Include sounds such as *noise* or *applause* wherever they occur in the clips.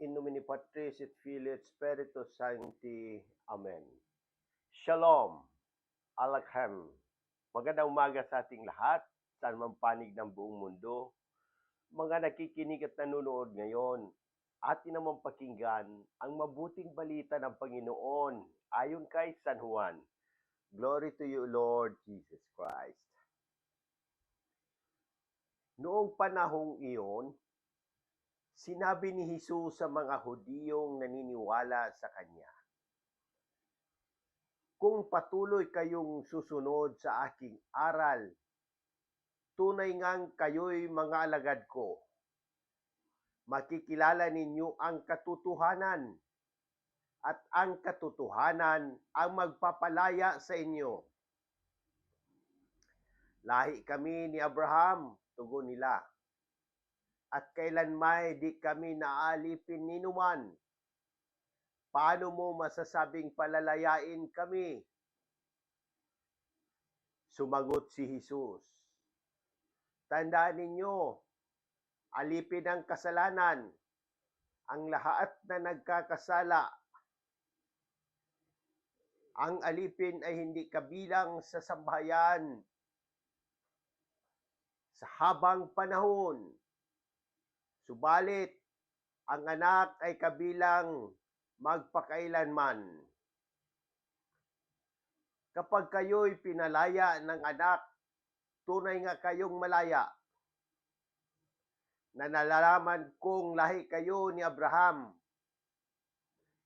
in nomine Patris et Filii et Spiritus Sancti. Amen. Shalom. Alakhan. Magandang umaga sa ating lahat, saan man panig ng buong mundo. Mga nakikinig at nanonood ngayon, atin naman pakinggan ang mabuting balita ng Panginoon ayon kay San Juan. Glory to you, Lord Jesus Christ. Noong panahong iyon, sinabi ni Jesus sa mga Hudiyong naniniwala sa Kanya, Kung patuloy kayong susunod sa aking aral, tunay ngang kayo'y mga alagad ko. Makikilala ninyo ang katotohanan at ang katotohanan ang magpapalaya sa inyo. Lahi kami ni Abraham, tugon nila. At kailanmay di kami naalipin ni numan. Paano mo masasabing palalayain kami? Sumagot si Jesus. Tandaan ninyo, alipin ang kasalanan, ang lahat na nagkakasala. Ang alipin ay hindi kabilang sa sambahayan sa habang panahon. Subalit, ang anak ay kabilang magpakailanman. Kapag kayo'y pinalaya ng anak, tunay nga kayong malaya. Na nalalaman kong lahi kayo ni Abraham.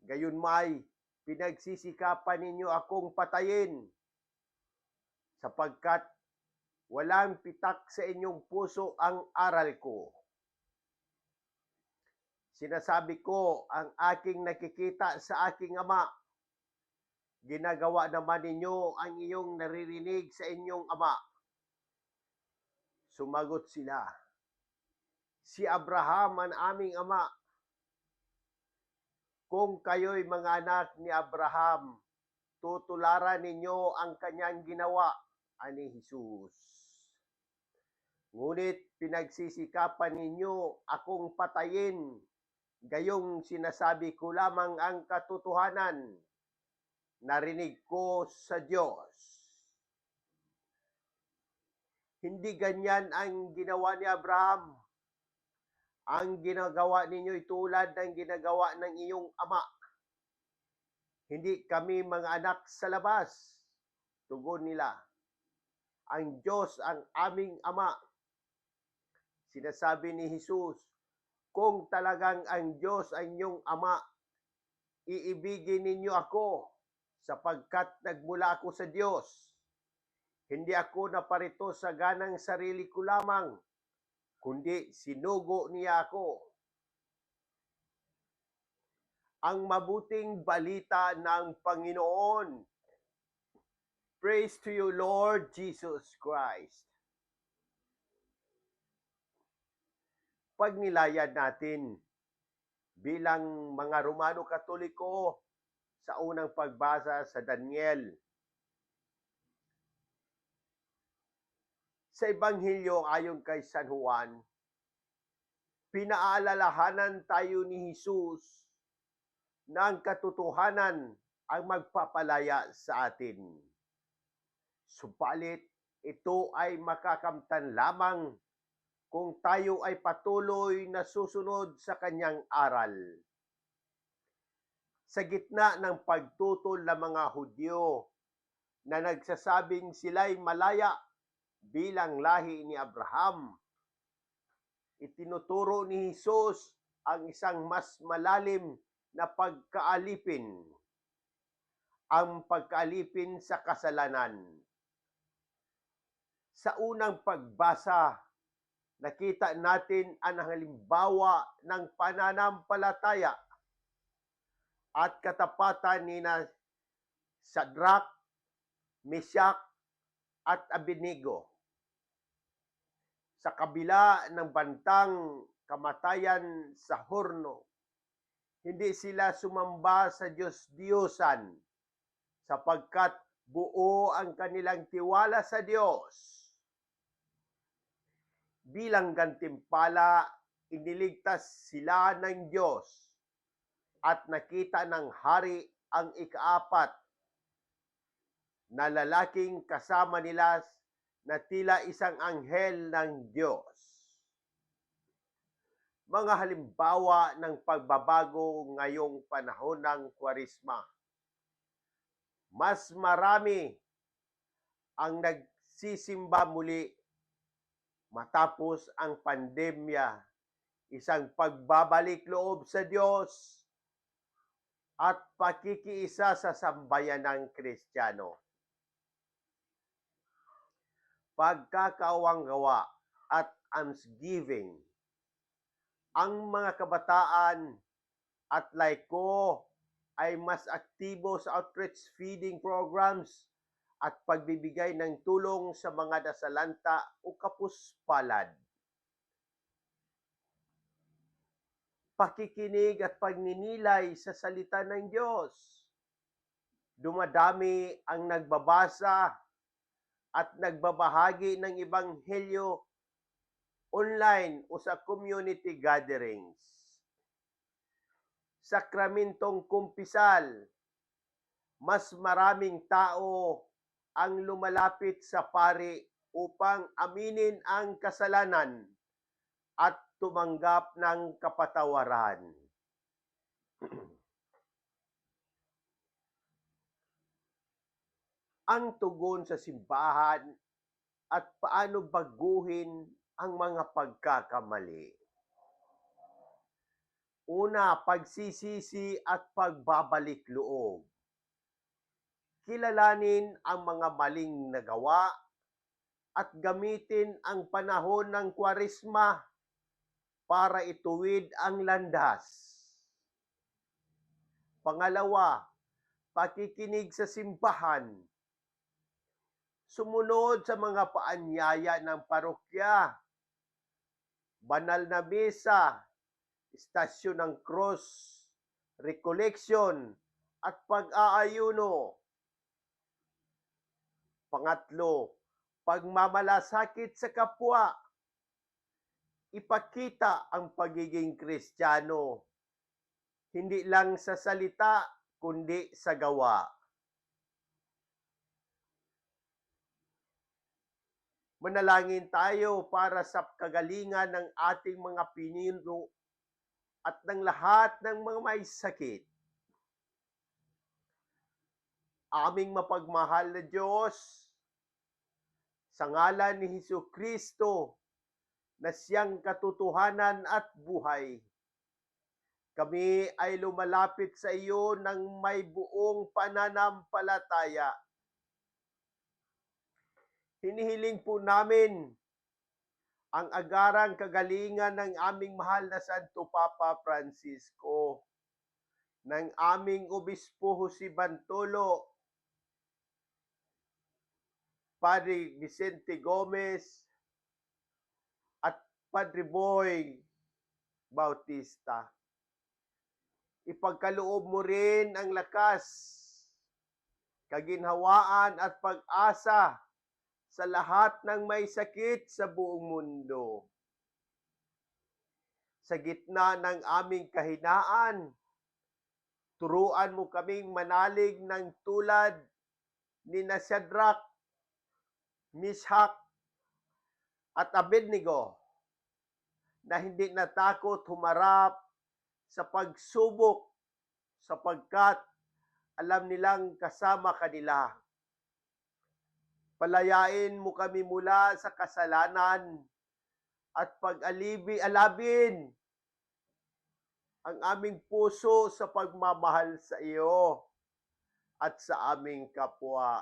Gayon may, pinagsisikapan ninyo akong patayin sapagkat walang pitak sa inyong puso ang aral ko. Sinasabi ko ang aking nakikita sa aking ama. Ginagawa naman ninyo ang iyong naririnig sa inyong ama. Sumagot sila, Si Abraham ang aming ama. Kung kayo'y mga anak ni Abraham, tutularan ninyo ang kanyang ginawa, ani Jesus. Ngunit pinagsisikapan ninyo akong patayin, gayong sinasabi ko lamang ang katotohanan. Narinig ko sa Diyos. Hindi ganyan ang ginawa ni Abraham. Ang ginagawa ninyo'y tulad ng ginagawa ng iyong ama. Hindi kami mga anak sa labas. Tugon nila. Ang Diyos ang aming ama. Sinasabi ni Jesus, kung talagang ang Diyos ang inyong ama, iibigin ninyo ako sapagkat nagmula ako sa Diyos. Hindi ako naparito sa ganang sarili ko lamang, kundi sinugo niya ako. Ang mabuting balita ng Panginoon. Praise to you, Lord Jesus Christ. Pagnilayan natin bilang mga Romano Katoliko sa unang pagbasa sa Daniel. Sa Ebanghelyo ayon kay San Juan, pinaalalahanan tayo ni Jesus na ang katotohanan ang magpapalaya sa atin. Subalit, ito ay makakamtan lamang kung tayo ay patuloy na susunod sa kanyang aral. Sa gitna ng pagtutol ng mga Hudyo na nagsasabing sila'y malaya bilang lahi ni Abraham, itinuturo ni Jesus ang isang mas malalim na pagkaalipin, ang pagkaalipin sa kasalanan. Sa unang pagbasa, nakita natin ang halimbawa ng pananampalataya at katapatan ni na Sadrak, Meshach, at Abednego. Sa kabila ng bantang kamatayan sa horno, hindi sila sumamba sa Diyos-Diyosan sapagkat buo ang kanilang tiwala sa Diyos bilang gantimpala, iniligtas sila ng Diyos At nakita ng hari ang ikaapat na lalaking kasama nila na tila isang anghel ng Diyos. Mga halimbawa ng pagbabago ngayong panahon ng kwarisma. Mas marami ang nagsisimba muli matapos ang pandemya, isang pagbabalik loob sa Diyos at pakikiisa sa sambayan ng Kristiyano. Pagkakawang gawa at almsgiving. Ang mga kabataan at laiko ay mas aktibo sa outreach feeding programs at pagbibigay ng tulong sa mga nasalanta o kapuspalad. Pakikinig at pagninilay sa salita ng Diyos. Dumadami ang nagbabasa at nagbabahagi ng ebanghelyo online o sa community gatherings. Sakramentong kumpisal, mas maraming tao ang lumalapit sa pari upang aminin ang kasalanan at tumanggap ng kapatawaran. *clears throat* ang tugon sa simbahan at paano baguhin ang mga pagkakamali. Una, pagsisisi at pagbabalik loob. Kilalanin ang mga maling nagawa at gamitin ang panahon ng kwarisma para ituwid ang landas. Pangalawa, pakikinig sa simbahan sumunod sa mga paanyaya ng parokya, banal na misa, istasyon ng cross, recollection, at pag-aayuno. Pangatlo, pagmamalasakit sa kapwa. Ipakita ang pagiging kristyano, hindi lang sa salita, kundi sa gawa. Manalangin tayo para sa kagalingan ng ating mga pinino at ng lahat ng mga may sakit. Aming mapagmahal na Diyos, sa ngalan ni Hesus Kristo na siyang katotohanan at buhay, kami ay lumalapit sa iyo ng may buong pananampalataya. Hinihiling po namin ang agarang kagalingan ng aming mahal na Santo Papa Francisco, ng aming Obispo Jose Bantolo, Padre Vicente Gomez, at Padre Boy Bautista. Ipagkaloob mo rin ang lakas, kaginhawaan at pag-asa sa lahat ng may sakit sa buong mundo. Sa gitna ng aming kahinaan, turuan mo kaming manalig ng tulad ni na Shadrach, Mishak, at Abednego na hindi natakot humarap sa pagsubok sapagkat alam nilang kasama kanila Palayain mo kami mula sa kasalanan at pag-alibi alabin ang aming puso sa pagmamahal sa iyo at sa aming kapwa.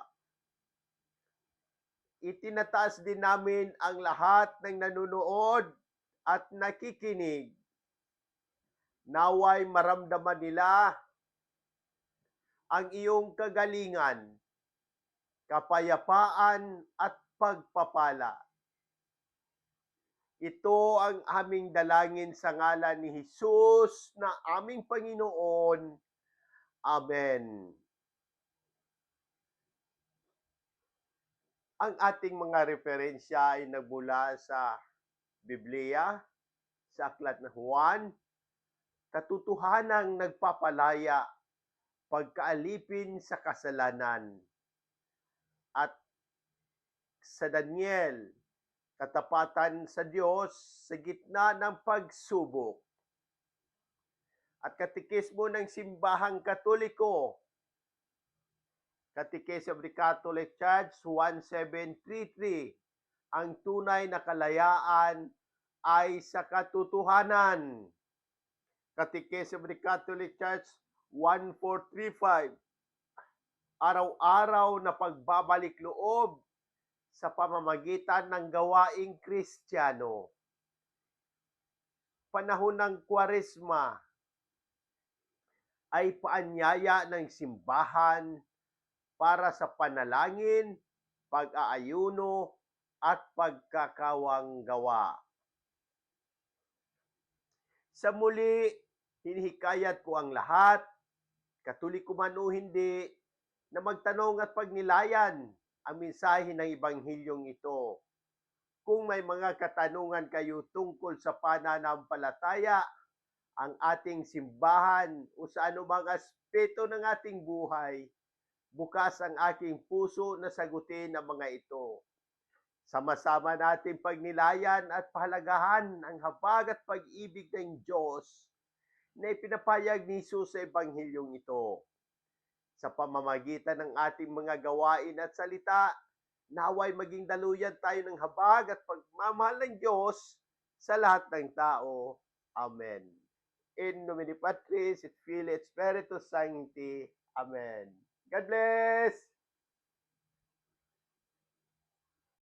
Itinataas din namin ang lahat ng nanunood at nakikinig. Naway maramdaman nila ang iyong kagalingan kapayapaan at pagpapala. Ito ang aming dalangin sa ngalan ni Jesus na aming Panginoon. Amen. Ang ating mga referensya ay nagmula sa Biblia, sa Aklat na Juan, katotohanang nagpapalaya, pagkaalipin sa kasalanan. At sa Daniel, katapatan sa Diyos sa gitna ng pagsubok. At katikismo ng simbahang katoliko, Catechism of the Catholic Church 1733, ang tunay na kalayaan ay sa katotohanan. Catechism of the Catholic Church 1435, araw-araw na pagbabalik loob sa pamamagitan ng gawaing Kristiyano. Panahon ng Kwaresma ay paanyaya ng simbahan para sa panalangin, pag-aayuno, at pagkakawang gawa. Sa muli, hinihikayat ko ang lahat, katoliko man o hindi, na magtanong at pagnilayan ang mensahe ng Ebanghilyong ito. Kung may mga katanungan kayo tungkol sa pananampalataya, ang ating simbahan o sa anumang aspeto ng ating buhay, bukas ang aking puso na sagutin ang mga ito. Sama-sama natin pagnilayan at pahalagahan ang habag at pag-ibig ng Diyos na ipinapayag ni Jesus sa Ebanghilyong ito. Sa pamamagitan ng ating mga gawain at salita, naway maging daluyan tayo ng habag at pagmamahal ng Diyos sa lahat ng tao. Amen. In nomine Patris et Filii et Spiritus Sancti. Amen. God bless!